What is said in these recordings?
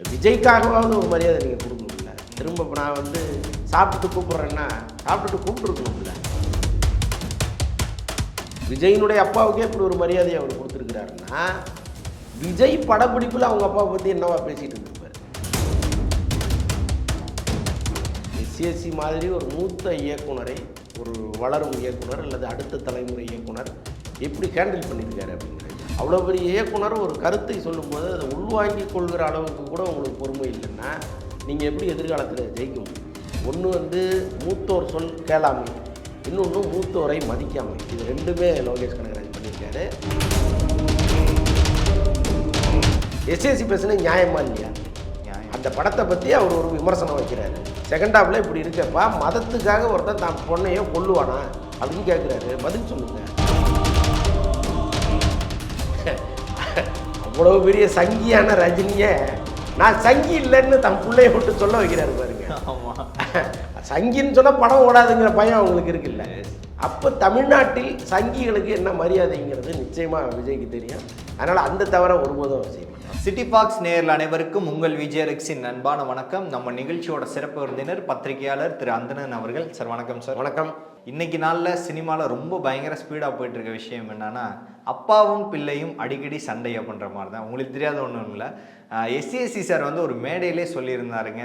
விஜய்க்காகவாவது ஒரு மரியாதை நீங்கள் கொடுக்கணும்ல. திரும்ப இப்போ நான் வந்து சாப்பிட்டுட்டு கூப்பிட்றேன்னா சாப்பிட்டுட்டு கூப்பிட்டுருக்கணும்ல. விஜயினுடைய அப்பாவுக்கே இப்படி ஒரு மரியாதையை அவர் கொடுத்துருக்கிறாருன்னா விஜய் படப்பிடிப்பில் அவங்க அப்பாவை பற்றி என்னவா பேசிகிட்டு இருந்திருப்பார்? எஸ்சிஎஸ்சி மாதிரி ஒரு மூத்த இயக்குனரை ஒரு வளரும் இயக்குனர் அல்லது அடுத்த தலைமுறை இயக்குனர் எப்படி ஹேண்டில் பண்ணியிருக்காரு அப்படின்னு அவ்வளோ பெரிய இயக்குனர் ஒரு கருத்தை சொல்லும்போது அதை உள்வாங்கிக் கொள்கிற அளவுக்கு கூட உங்களுக்கு பொறுமை இல்லைன்னா நீங்கள் எப்படி எதிர்காலத்தில் ஜெயிக்க முடியும்? ஒன்று வந்து மூத்தோர் சொல் கேளாமை இன்னொன்று மூத்தோரை மதிக்காமை. இது ரெண்டுமே லோகேஷ் கனகராஜ் பண்ணியிருக்காரு. எஸ்எஸ்சி பேசுனா நியாயமா இல்லையா. அந்த படத்தை பற்றி அவர் ஒரு விமர்சனம் வைக்கிறாரு. செகண்ட் ஹாஃப்ல இப்படி இருக்கப்பா மதத்துக்காக ஒருத்தன் தான் பொண்ணையோ கொல்லுவானா அப்படின்னு கேட்குறாரு பதில் சொல்லுங்க. அவ்வளவு பெரிய சங்கியான ரஜினியை நான் சங்கி இல்லைன்னு தன் பிள்ளைய விட்டு சொல்ல வைக்கிறாரு பாருங்க. ஆமா. சங்கின்னு சொன்னால் படம் ஓடாதுங்கிற பயம் அவங்களுக்கு இருக்குல்ல. அப்போ தமிழ்நாட்டில் சங்கிகளுக்கு என்ன மரியாதைங்கிறது நிச்சயமாக விஜய்க்கு தெரியும். அதனால் அந்த தவிர ஒருபோதும் அவர் செய்ய மாட்டார் சிட்டி பாக்ஸ் நேயர்கள் அனைவருக்கும் உங்கள் விஜய் ரெக்ஸின் அன்பான வணக்கம். நம்ம நிகழ்ச்சியோட சிறப்பு விருந்தினர் பத்திரிகையாளர் திரு அந்தணன் அவர்கள். சார் வணக்கம் சார். வணக்கம். இன்னைக்கு நாளில் சினிமாவில் ரொம்ப பயங்கர ஸ்பீடாக போயிட்டு இருக்க விஷயம் என்னன்னா அப்பாவும் பிள்ளையும் அடிக்கடி சண்டை அப்படின்ற மாதிரி தான். உங்களுக்கு தெரியாத ஒன்றும் இல்லை. எஸ்சிஎஸ்சி சார் வந்து ஒரு மேடையிலே சொல்லியிருந்தாருங்க.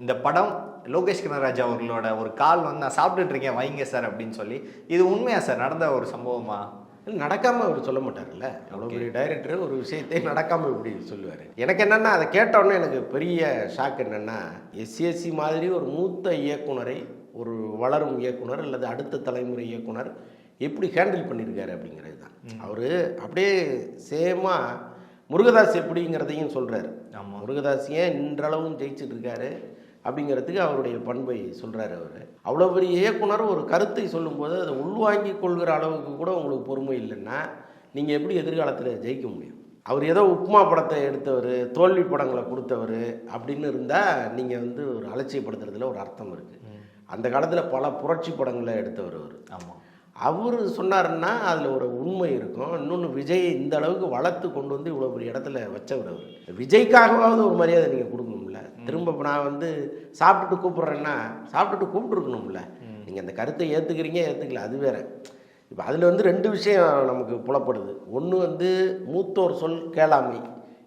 இந்த படம் லோகேஷ் கனராஜ் அவர்களோட ஒரு கால் வந்து நான் சாப்பிட்டுட்டு இருக்கேன் வைங்க சார் அப்படின்னு சொல்லி. இது உண்மையா சார்? நடந்த ஒரு சம்பவமா? நடக்காமல் அவர் சொல்ல மாட்டார்ல. அவ்வளோ பெரிய டைரக்டர் ஒரு விஷயத்தை நடக்காமல் இப்படி சொல்லுவார். எனக்கு என்னென்னா அதை கேட்டோன்னே எனக்கு பெரிய ஷாக் என்னென்னா எஸ்சிஎஸ்சி மாதிரி ஒரு மூத்த இயக்குனரை ஒரு வளரும் இயக்குனர் அல்லது அடுத்த தலைமுறை இயக்குனர் எப்படி ஹேண்டில் பண்ணியிருக்காரு அப்படிங்கிறது தான் அவர் அப்படியே சேமாக முருகதாஸ் எப்படிங்கிறதையும் சொல்கிறாரு ஏன் இன்றளவும் ஜெயிச்சிட்டு இருக்காரு? அப்படிங்கிறதுக்கு அவருடைய பண்பை சொல்கிறாரு அவர். அவ்வளோ பெரிய இயக்குனர் ஒரு கருத்தை சொல்லும்போது அதை உள்வாங்கிக் கொள்கிற அளவுக்கு கூட உங்களுக்கு பொறுமை இல்லைன்னா நீங்கள் எப்படி எதிர்காலத்தில் ஜெயிக்க முடியும்? அவர் ஏதோ உப்மா படத்தை எடுத்தவர் தோல்வி படங்களை கொடுத்தவர் அப்படின்னு இருந்தால் நீங்கள் வந்து ஒரு அலட்சியப்படுத்துறதுல ஒரு அர்த்தம் இருக்குது அந்த காலத்தில் பல புரட்சி படங்களை எடுத்தவர் அவர். ஆமாம் அவர் சொன்னாருன்னா அதில் ஒரு உண்மை இருக்கும். இன்னொன்று விஜய் இந்த அளவுக்கு வளர்த்து கொண்டு வந்து இவ்வளோ பெரிய இடத்துல வச்சவர் அவர். விஜய்க்காகவாவது ஒரு மரியாதை நீங்கள் கொடுக்கணும்ல திரும்ப நான் வந்து சாப்பிட்டுட்டு கூப்பிட்றேன்னா சாப்பிட்டுட்டு கூப்பிட்டுருக்கணும்ல நீங்கள் அந்த கருத்தை ஏற்றுக்கிறீங்க ஏற்றுக்கல அது வேற. இப்போ அதில் வந்து ரெண்டு விஷயம் நமக்கு புலப்படுது. ஒன்று வந்து மூத்தோர் சொல் கேளாமை.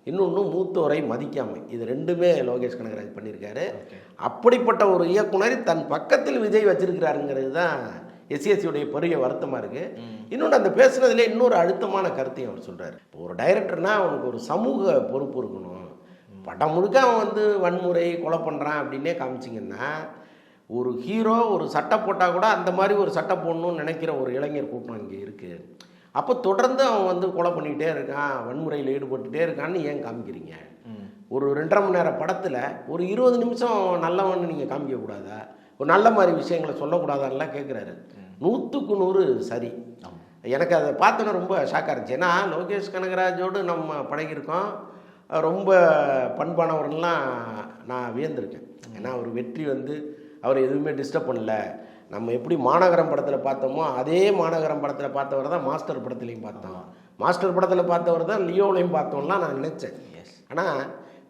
இன்னொன்று மூத்தோரை மதிக்காமை. இது ரெண்டுமே லோகேஷ் கனகராஜ் பண்ணியிருக்காரு. அப்படிப்பட்ட ஒரு இயக்குனர் தன் பக்கத்தில் விஜய் வச்சிருக்கிறாருங்கிறது தான் எஸ்சிஎஸ்சியுடைய பெரிய வருத்தமாக இருக்குது இன்னொன்று அந்த பேசுனதுல இன்னொரு அழுத்தமான கருத்தையும் அவர் சொல்கிறார் இப்போ ஒரு டைரக்டர்னா அவனுக்கு ஒரு சமூக பொறுப்பு இருக்கணும். படம் முழுக்க அவன் வந்து வன்முறை கொலை பண்ணுறான் அப்படின்னே காமிச்சிங்கன்னா ஒரு ஹீரோ ஒரு சட்டை போட்டால் கூட அந்த மாதிரி ஒரு சட்டை போடணும்னு நினைக்கிற ஒரு இளைஞர் கூட்டம் இங்கே இருக்குது அப்போ தொடர்ந்து அவன் வந்து கொலை பண்ணிக்கிட்டே இருக்கான் வன்முறையில் ஈடுபட்டுட்டே இருக்கான்னு ஏன் காமிக்கிறீங்க? ஒரு ரெண்டரை மணி நேரம் படத்தில் ஒரு இருபது நிமிஷம் நல்லவன்னு நீங்கள் காமிக்கக்கூடாதா ஒரு நல்ல மாதிரி விஷயங்களை சொல்லக்கூடாதான்லாம் கேட்குறாரு நூற்றுக்கு நூறு சரி. எனக்கு அதை பார்த்தோன்னே ரொம்ப ஷாக்காக இருந்துச்சு. ஏன்னா லோகேஷ் கனகராஜோடு நம்ம பழகியிருக்கோம். ரொம்ப பண்பானவர்லாம் நான் வியந்திருக்கேன். ஏன்னா ஒரு வெற்றி வந்து அவர் எதுவுமே டிஸ்டர்ப் பண்ணல. நம்ம எப்படி மாநகரம் படத்தில் பார்த்தோமோ அதே மாநகரம் படத்தில் பார்த்தவர் தான் மாஸ்டர் படத்துலையும் பார்த்தோம். மாஸ்டர் படத்தில் பார்த்தவர் தான் லியோலையும் பார்த்தோம்லாம் நான் நினச்சேன். ஆனால்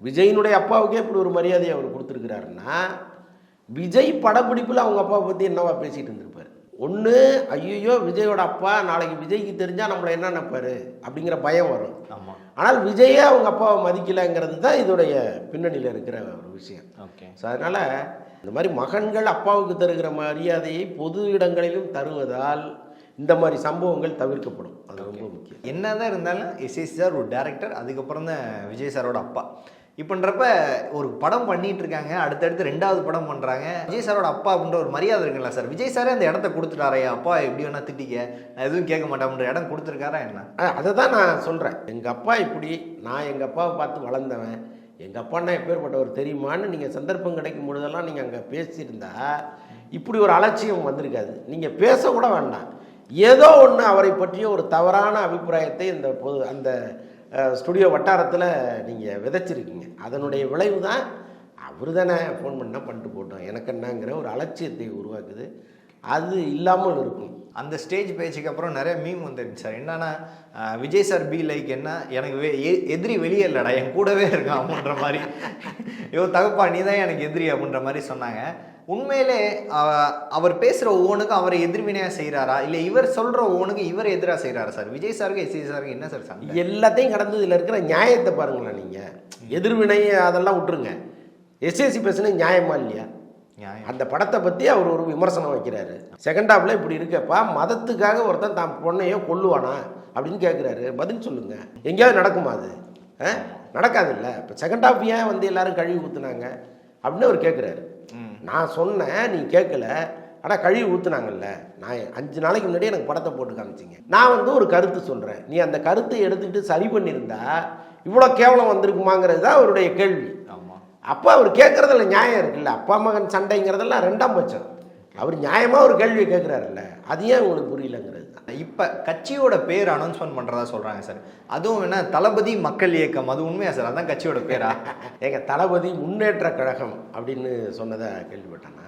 விஜயினுடைய அப்பாவுக்கே இப்படி ஒரு மரியாதையை அவர் கொடுத்துருக்கிறாருன்னா விஜய் படப்பிடிப்பில் அவங்க அப்பாவை பற்றி என்னவா பேசிகிட்டு இருந்திருப்பார்? ஒன்று ஐயோ விஜயோட அப்பா நாளைக்கு விஜய்க்கு தெரிஞ்சால் நம்மளை என்ன நினைப்பாரு? அப்படிங்கிற பயம் வரும். ஆமாம் ஆனால் விஜயே அவங்க அப்பாவை மதிக்கலைங்கிறது தான் இதோடைய பின்னணியில் இருக்கிற ஒரு விஷயம். ஓகே. ஸோ அதனால் இந்த மாதிரி மகன்கள் அப்பாவுக்கு தருகிற மரியாதையை பொது இடங்களிலும் தருவதால் இந்த மாதிரி சம்பவங்கள் தவிர்க்கப்படும். அது ரொம்ப முக்கியம். என்னதான் இருந்தாலும் எஸ்எஸ் சார் ஒரு டேரக்டர் அதுக்கப்புறம் தான் விஜய் சாரோட அப்பா. இப்போன்றப்ப ஒரு படம் பண்ணிட்டு இருக்காங்க அடுத்தடுத்து ரெண்டாவது படம் பண்ணுறாங்க விஜய் சாரோட அப்பா அப்படின்ற ஒரு மரியாதை இருக்குல்ல சார்? விஜய் சாரே அந்த இடத்த கொடுத்துட்டாரே அப்பா எப்படி வேணா திட்டிக்க. நான் எதுவும் கேட்க மாட்டேன் இடம் கொடுத்துருக்காரா என்ன? அதை தான் நான் சொல்கிறேன் எங்கள் அப்பா இப்படி நான் எங்கள் அப்பாவை பார்த்து வளர்ந்தவன். எங்கள் அப்பான்னா எப்பேற்பட்டவர் தெரியுமான்னு நீங்கள் சந்தர்ப்பம் கிடைக்கும் பொழுதெல்லாம் நீங்கள் அங்கே பேசியிருந்தா இப்படி ஒரு அலட்சியம் வந்திருக்காது. நீங்கள் பேசக்கூட வேண்டாம். ஏதோ ஒன்று அவரை பற்றிய ஒரு தவறான அபிப்பிராயத்தை இந்த பொது அந்த ஸ்டுடியோ வட்டாரத்தில் நீங்கள் விதைச்சிருக்கீங்க. அதனுடைய விளைவு தான் அவர் தானே ஃபோன் பண்ணால் பண்ணிட்டு போட்டோம். எனக்கு என்னங்கிற ஒரு அலட்சியத்தை உருவாக்குது. அது இல்லாமல் இருக்கும். அந்த ஸ்டேஜ் பேச்சுக்கு அப்புறம் நிறைய மீம் வந்துருச்சு சார். என்னன்னா விஜய் சார் பி லைக் என்ன? எனக்கு வே- எ- எதிரி வெளியே இல்லைடா என் கூடவே இருக்கான் அப்படின்ற மாதிரி. ஐயோ தகப்பா நீ தான் எனக்கு எதிரி அப்படின்ற மாதிரி சொன்னாங்க. உண்மையிலே அவர் பேசுகிற ஒவ்வொன்றுக்கும் அவரை எதிர்வினையாக செய்கிறாரா இல்லை இவர் சொல்கிற ஒவ்வொன்றுக்கும் இவர் எதிராக செய்கிறாரா சார்? விஜய் சாருக்கு எஸ்சி சாருக்கு என்ன சார் சண்டை? எல்லாத்தையும் கடந்து இதில் இருக்கிற நியாயத்தை பாருங்களேன் நீங்கள் எதிர்வினை அதெல்லாம் விட்டுருங்க. எஸ்எஸ்சி பேசுனது நியாயமா இல்லையா? அந்த படத்தை பற்றி அவர் ஒரு விமர்சனம் வைக்கிறாரு. செகண்ட் ஹாஃப்ல இப்படி இருக்கப்பா மதத்துக்காக ஒருத்தன் தான் பொண்ணையோ கொல்லுவானா அப்படின்னு கேட்குறாரு பதில் சொல்லுங்க. எங்கேயாவது நடக்குமா அது? ஆ? நடக்காதுல்ல இப்போ செகண்ட் ஹாஃப் ஏன் வந்து எல்லாரும் கழுவி ஊற்றுனாங்க அப்படின்னு அவர் கேட்குறாரு. நான் சொன்னேன் நீ கேட்கல. ஆனால் கழுவி ஊற்றுனாங்கல்ல நான் அஞ்சு நாளைக்கு முன்னாடி எனக்கு படத்தை போட்டு காமிச்சிங்க. நான் வந்து ஒரு கருத்து சொல்கிறேன் நீ அந்த கருத்தை எடுத்துக்கிட்டு சரி பண்ணியிருந்தா இவ்வளோ கேவலம் வந்திருக்குமாங்கிறது தான் அவருடைய கேள்வி. ஆமாம் அப்போ அவர் கேட்குறதுல நியாயம் இருக்குல்ல. அப்பா மகன் சண்டைங்கிறதெல்லாம் ரெண்டாம் பட்சம். அவர் நியாயமாக ஒரு கேள்வியை கேட்குறாருல்ல. அது ஏன் உங்களுக்கு புரியலங்கிறது? இப்போ கட்சியோட பேர் அனௌன்ஸ்மெண்ட் பண்ணுறதா சொல்கிறாங்க சார். அதுவும் என்ன தளபதி மக்கள் இயக்கம். அது உண்மையா சார்? அதான் கட்சியோட பேரா? எங்க தளபதி முன்னேற்ற கழகம் அப்படின்னு சொன்னதை கேள்விப்பட்டேன்னா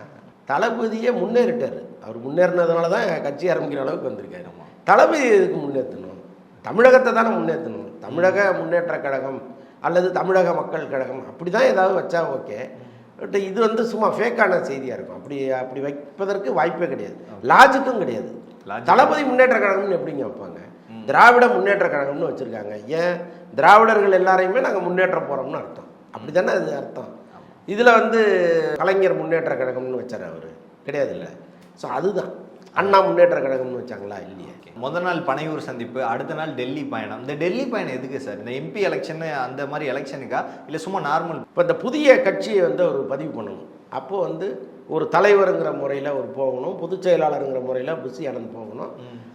தளபதியே முன்னேறிட்டார். அவர் முன்னேறினதுனால தான் கட்சி ஆரம்பிக்கிற அளவுக்கு வந்திருக்காரு. தளபதி எதுக்கு முன்னேற்றணும்? தமிழகத்தை தானே முன்னேற்றணும். தமிழக முன்னேற்ற கழகம் அல்லது தமிழக மக்கள் கழகம். அப்படி தான் ஏதாவது வச்சா ஓகே. பட் இது வந்து சும்மா ஃபேக்கான செய்தியாக இருக்கும். அப்படி அப்படி வைப்பதற்கு வாய்ப்பே கிடையாது. லாஜிக்கும் கிடையாது. தளபதி முன்னேற்ற கழகம்னு எப்படிங்க வைப்பாங்க? திராவிட முன்னேற்ற கழகம்னு வச்சுருக்காங்க. ஏன்? திராவிடர்கள் எல்லாரையுமே நாங்கள் முன்னேற்ற போகிறோம்னு அர்த்தம். அப்படி தானே அது அர்த்தம். இதில் வந்து கலைஞர் முன்னேற்ற கழகம்னு வச்சார் அவர். கிடையாது இல்லை ஸோ அதுதான். அண்ணா முன்னேற்ற கழகம்னு வச்சாங்களா இல்லையே? முத நாள் பனையூர் சந்திப்பு அடுத்த நாள் டெல்லி பயணம். இந்த டெல்லி பயணம் எதுக்கு சார்? இந்த எம்பி எலெக்ஷன் அந்த மாதிரி எலெக்ஷனுக்கா இல்லை சும்மா நார்மல் இப்போ இந்த புதிய கட்சியை வந்து அவர் பதிவு பண்ணணும். அப்போது வந்து ஒரு தலைவருங்கிற முறையில் ஒரு போகணும் பொதுச் செயலாளருங்கிற முறையில் புசி அனந்த் போகணும்.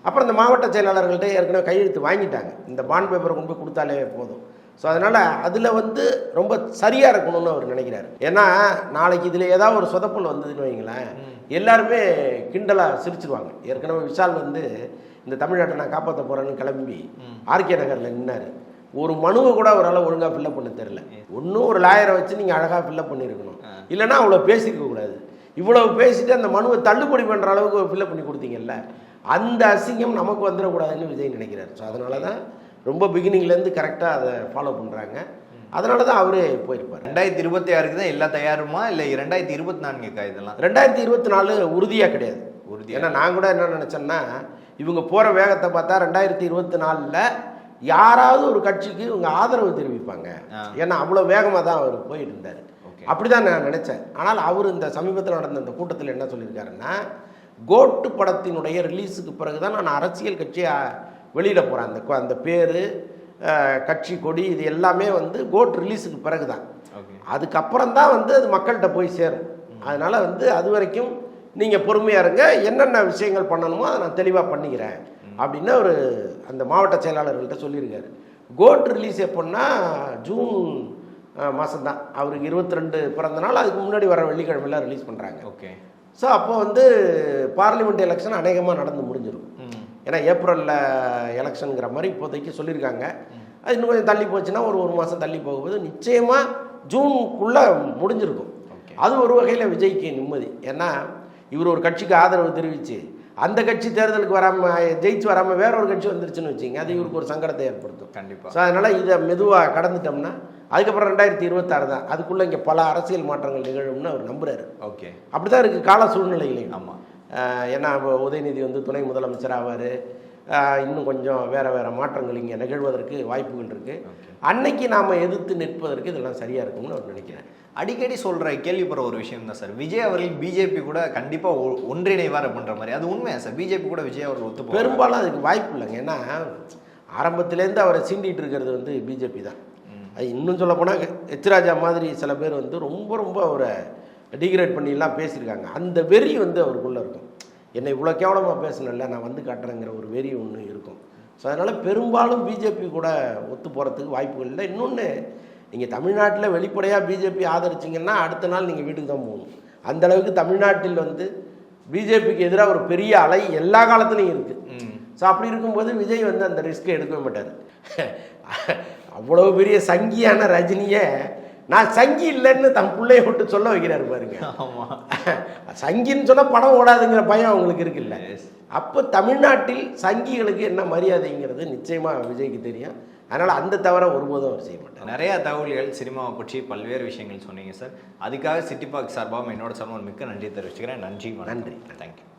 அப்புறம் இந்த மாவட்ட செயலாளர்கள்ட்ட ஏற்கனவே கையெழுத்து வாங்கிட்டாங்க. இந்த பாண்ட் பேப்பரை கொண்டு போய் கொடுத்தாலே போதும். ஸோ அதனால் அதில் வந்து ரொம்ப சரியாக இருக்கணும்னு அவர் நினைக்கிறாரு. ஏன்னா நாளைக்கு இதில் ஏதாவது ஒரு சொதப்பல் வந்ததுன்னு வைங்களேன் எல்லாருமே கிண்டலாக சிரிச்சிருவாங்க. ஏற்கனவே விஷால் வந்து இந்த தமிழ்நாட்டை நான் காப்பாற்ற போகிறேன்னு கிளம்பி ஆர்கே நகரில் நின்னார். ஒரு மனுவை கூட அவரால் ஒழுங்காக ஃபில்லப் பண்ண தெரில ஒன்றும் ஒரு லாயரை வச்சு நீங்கள் அழகாக ஃபில்லப் பண்ணியிருக்கணும் இல்லைன்னா அவ்வளோ பேசியிருக்க கூடாது. இவ்வளவு பேசிட்டு அந்த மனுவை தள்ளுபடி பண்ணுற அளவுக்கு ஃபில்லப் பண்ணி கொடுத்தீங்கல்ல அந்த அசிங்கம் நமக்கு வந்துடக்கூடாதுன்னு விஜய் நினைக்கிறார் ஸோ அதனால தான் ரொம்ப பிகினிங்லேருந்து கரெக்டாக அதை ஃபாலோ பண்ணுறாங்க அதனால தான் அவரே போயிருப்பார் ரெண்டாயிரத்தி இருபத்தி ஆறுக்கு தான் எல்லா தயாருமா இல்லை ரெண்டாயிரத்தி இருபத்தி நான்குக்கா இதெல்லாம் ரெண்டாயிரத்தி இருபத்தி நாலு உறுதியாக கிடையாது உறுதியா? ஏன்னா நான் கூட என்ன நினச்சேன்னா இவங்க போகிற வேகத்தை பார்த்தா ரெண்டாயிரத்தி இருபத்தி நாலில் யாராவது ஒரு கட்சிக்கு இவங்க ஆதரவு தெரிவிப்பாங்க. ஏன்னா அவ்வளோ வேகமாக தான் அவர் போயிட்டு இருந்தார். அப்படி தான் நான் நினச்சேன். ஆனால் அவர் இந்த சமீபத்தில் நடந்த இந்த கூட்டத்தில் என்ன சொல்லியிருக்காருன்னா கோட்டு படத்தினுடைய ரிலீஸுக்கு பிறகு தான் நான் அரசியல் கட்சியை வெளியிட போகிறேன் அந்த அந்த பேர் கட்சி கொடி இது எல்லாமே வந்து கோட் ரிலீஸுக்கு பிறகு தான் அதுக்கப்புறம் தான் வந்து அது மக்கள்கிட்ட போய் சேரும். அதனால் வந்து அது வரைக்கும் நீங்கள் பொறுமையாக இருங்க. என்னென்ன விஷயங்கள் பண்ணணுமோ அதை நான் தெளிவாக பண்ணிக்கிறேன். அப்படின்னு ஒரு அந்த மாவட்ட செயலாளர்கள்ட்ட சொல்லியிருக்காரு. கோட் ரிலீஸ் எப்போன்னா ஜூன் மாதம் தான் அவருக்கு இருபத்தி ரெண்டு பிறந்த நாள் அதுக்கு முன்னாடி வர வெள்ளிக்கிழமையில் ரிலீஸ் பண்ணுறாங்க ஓகே. ஸோ அப்போ வந்து பார்லிமெண்ட் எலெக்ஷன் அநேகமாக நடந்து முடிஞ்சிடும் ம். ஏன்னா ஏப்ரலில் எலெக்ஷனுங்கிற மாதிரி இப்போதைக்கு சொல்லியிருக்காங்க. அது இன்னும் கொஞ்சம் தள்ளி போச்சுன்னா ஒரு ஒரு மாதம் தள்ளி போகும்போது நிச்சயமாக ஜூனுக்குள்ளே முடிஞ்சிருக்கும். அது ஒரு வகையில் விஜய்க்கு நிம்மதி. ஏன்னா இவர் ஒரு கட்சிக்கு ஆதரவு தெரிவித்து அந்த கட்சி தேர்தலுக்கு வராமல் ஜெயிச்சு வராமல் வேற ஒரு கட்சி வந்துருச்சுன்னு வச்சுங்க அது இவருக்கு ஒரு சங்கடத்தை ஏற்படுத்தும். கண்டிப்பா. ஸோ அதனால் இதை மெதுவாக கடந்துட்டோம்னா அதுக்கப்புறம் ரெண்டாயிரத்தி இருபத்தாறு தான். அதுக்குள்ளே இங்கே பல அரசியல் மாற்றங்கள் நிகழும்னு அவர் நம்புறாரு. ஓகே. அப்படி தான் இருக்குது கால சூழ்நிலையிலையும். ஆமா. ஆஹ் ஏன்னா இப்போ உதயநிதி வந்து துணை முதலமைச்சர் ஆவார். இன்னும் கொஞ்சம் வேறு வேறு மாற்றங்கள் இங்கே நிகழ்வதற்கு வாய்ப்புகள் இருக்குது அன்னைக்கு நாம் எதிர்த்து நிற்பதற்கு இதெல்லாம் சரியாக இருக்கும்னு அவர் நினைக்கிறேன் அடிக்கடி சொல்ற கேள்விப்படுற ஒரு விஷயம் தான் சார். விஜய் அவர்கள் பிஜேபி கூட கண்டிப்பா ஒ- ஒன்றிணைவார் அப்படின்ற மாதிரி. அது உண்மையா சார்? பிஜேபி கூட விஜய் அவர்கள் ஒத்து? பெரும்பாலும் அதுக்கு வாய்ப்பு இல்லைங்க. ஏன்னா ஆரம்பத்திலேருந்து அவரை சீண்டிட்டு இருக்கிறது வந்து பிஜேபி தான். அது இன்னும் சொல்ல போனால் எச்ராஜா மாதிரி சில பேர் வந்து ரொம்ப ரொம்ப அவரை டிகிரேட் பண்ணிலாம் பேசியிருக்காங்க. அந்த வெறி வந்து அவருக்குள்ளே இருக்கும். என்னை இவ்வளோ கேவலமாக பேசணும்ல நான் வந்து காட்டுறேங்கிற ஒரு வெறி ஒன்று இருக்கும். ஸோ அதனால் பெரும்பாலும் பிஜேபி கூட ஒத்து போகிறதுக்கு வாய்ப்புகள் இல்லை. இன்னொன்று நீங்கள் தமிழ்நாட்டில் வெளிப்படையாக பிஜேபி ஆதரிச்சிங்கன்னா அடுத்த நாள் நீங்கள் வீட்டுக்கு தான் போகணும். அந்த அளவுக்கு தமிழ்நாட்டில் வந்து பிஜேபிக்கு எதிராக ஒரு பெரிய அலை எல்லா காலத்துலையும் இருக்குது ஸோ அப்படி இருக்கும்போது விஜய் வந்து அந்த ரிஸ்க்கை எடுக்கவே மாட்டார். அவ்வளோ பெரிய சங்கியான ரஜினியை நான் சங்கி இல்லைன்னு தன் பிள்ளைய விட்டு சொல்ல வைக்கிறாரு பாருங்க. ஆமா. சங்கின்னு சொன்னா படம் ஓடாதுங்கிற பயம் அவங்களுக்கு இருக்குல்ல. அப்போ தமிழ்நாட்டில் சங்கிகளுக்கு என்ன மரியாதைங்கிறது நிச்சயமா விஜய்க்கு தெரியும். அதனால அந்த தவிர ஒருபோதும் அவர் செய்ய மாட்டார். நிறைய தகவல்கள் சினிமாவை பற்றி பல்வேறு விஷயங்கள் சொன்னீங்க சார். அதுக்காக சிட்டி பார்க் சார்பாகவும் என்னோட சார்பாக மிக்க நன்றி தெரிவிச்சுக்கிறேன். நன்றி நன்றி. தேங்க்யூ